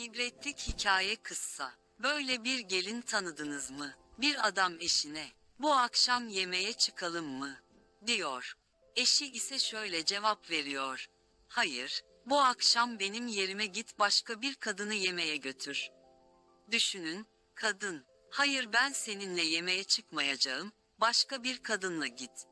İbretlik hikaye kıssa. Böyle bir gelin tanıdınız mı? Bir adam eşine, bu akşam yemeğe çıkalım mı? diyor. Eşi ise şöyle cevap veriyor. Hayır, bu akşam benim yerime git başka bir kadını yemeğe götür. Düşünün, kadın, hayır ben seninle yemeğe çıkmayacağım, başka bir kadınla git.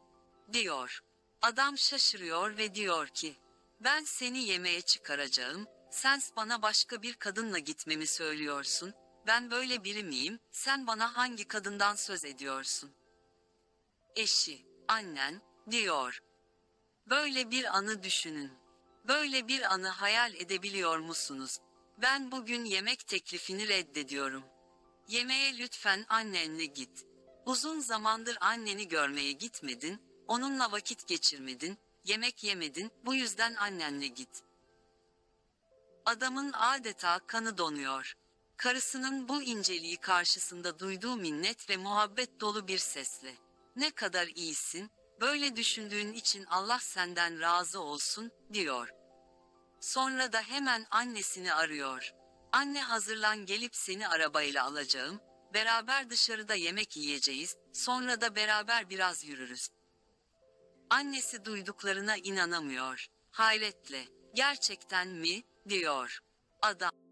Diyor. Adam şaşırıyor ve diyor ki, ben seni yemeğe çıkaracağım, sen bana başka bir kadınla gitmemi söylüyorsun, ben böyle biri miyim, sen bana hangi kadından söz ediyorsun? Eşi, annen, diyor. Böyle bir anı düşünün. Böyle bir anı hayal edebiliyor musunuz? Ben bugün yemek teklifini reddediyorum. Yemeğe lütfen annenle git. Uzun zamandır anneni görmeye gitmedin, onunla vakit geçirmedin, yemek yemedin, bu yüzden annenle git. Adamın adeta kanı donuyor. Karısının bu inceliği karşısında duyduğu minnet ve muhabbet dolu bir sesle. Ne kadar iyisin, böyle düşündüğün için Allah senden razı olsun, diyor. Sonra da hemen annesini arıyor. Anne hazırlan gelip seni arabayla alacağım, beraber dışarıda yemek yiyeceğiz, sonra da beraber biraz yürürüz. Annesi duyduklarına inanamıyor. Hayretle, gerçekten mi, diyor. Adam.